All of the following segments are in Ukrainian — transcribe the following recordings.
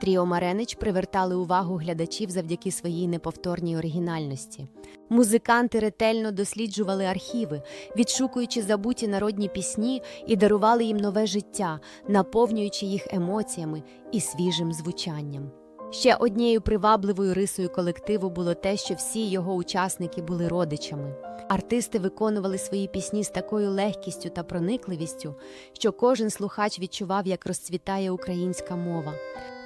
Тріо Маренич привертали увагу глядачів завдяки своїй неповторній оригінальності. Музиканти ретельно досліджували архіви, відшукуючи забуті народні пісні і дарували їм нове життя, наповнюючи їх емоціями і свіжим звучанням. Ще однією привабливою рисою колективу було те, що всі його учасники були родичами. Артисти виконували свої пісні з такою легкістю та проникливістю, що кожен слухач відчував, як розцвітає українська мова.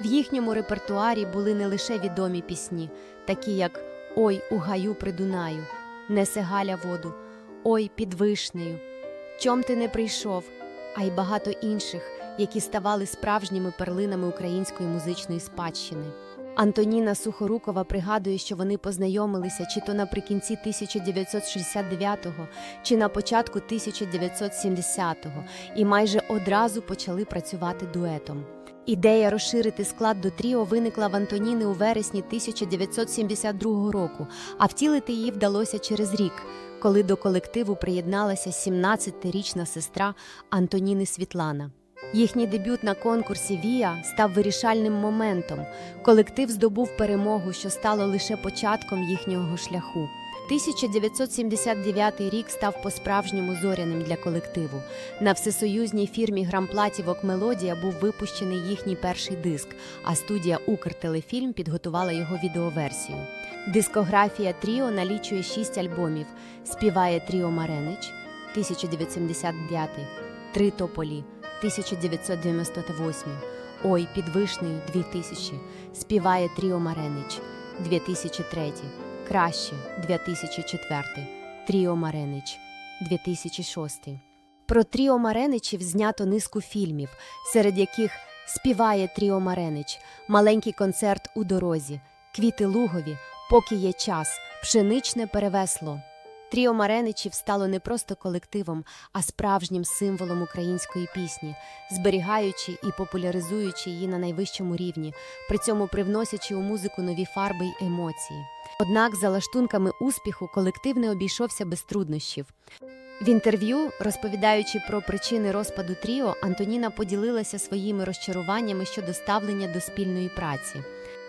В їхньому репертуарі були не лише відомі пісні, такі як Ой, у гаю при Дунаю, Несе Галя воду, Ой, під вишнею, Чом ти не прийшов, а й багато інших, які ставали справжніми перлинами української музичної спадщини. Антоніна Сухорукова пригадує, що вони познайомилися чи то наприкінці 1969-го, чи на початку 1970-го, і майже одразу почали працювати дуетом. Ідея розширити склад до тріо виникла в Антоніни у вересні 1972 року, а втілити її вдалося через рік, коли до колективу приєдналася 17-річна сестра Антоніни Світлана. Їхній дебют на конкурсі Віа став вирішальним моментом. Колектив здобув перемогу, що стало лише початком їхнього шляху. 1979 рік став по-справжньому зоряним для колективу. На всесоюзній фірмі Грамплатівок Мелодія був випущений їхній перший диск, а студія Укртелефільм підготувала його відеоверсію. Дискографія Тріо налічує шість альбомів. Співає Тріо Маренич 1979, Три тополі 1998, Ой, під вишнею 2000, Співає Тріо Маренич. 2003, Краще 2004, Тріо Маренич. 2006. Про Тріо Мареничів знято низку фільмів, серед яких Співає Тріо Маренич, Маленький концерт у дорозі, Квіти лугові, Поки є час, Пшеничне перевесло. Тріо Мареничів стало не просто колективом, а справжнім символом української пісні, зберігаючи і популяризуючи її на найвищому рівні, при цьому привносячи у музику нові фарби й емоції. Однак, за лаштунками успіху, колектив не обійшовся без труднощів. В інтерв'ю, розповідаючи про причини розпаду Тріо, Антоніна поділилася своїми розчаруваннями щодо ставлення до спільної праці.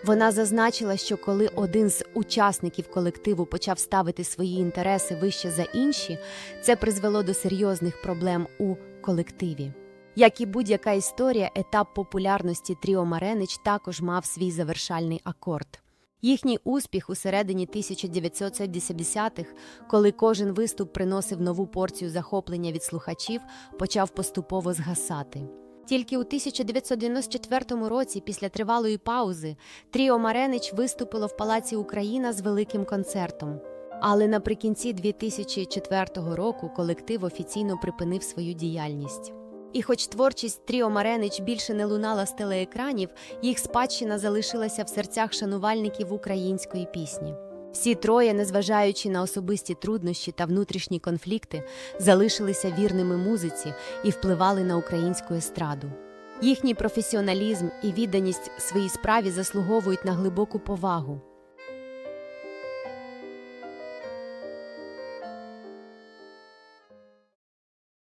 Вона зазначила, що коли один з учасників колективу почав ставити свої інтереси вище за інші, це призвело до серйозних проблем у колективі. Як і будь-яка історія, етап популярності Тріо Маренич також мав свій завершальний акорд. Їхній успіх у середині 1970-х, коли кожен виступ приносив нову порцію захоплення від слухачів, почав поступово згасати. Тільки у 1994 році, після тривалої паузи, Тріо Маренич виступило в Палаці Україна з великим концертом. Але наприкінці 2004 року колектив офіційно припинив свою діяльність. І хоч творчість Тріо Маренич більше не лунала з телеекранів, їх спадщина залишилася в серцях шанувальників української пісні. Всі троє, незважаючи на особисті труднощі та внутрішні конфлікти, залишилися вірними музиці і впливали на українську естраду. Їхній професіоналізм і відданість своїй справі заслуговують на глибоку повагу.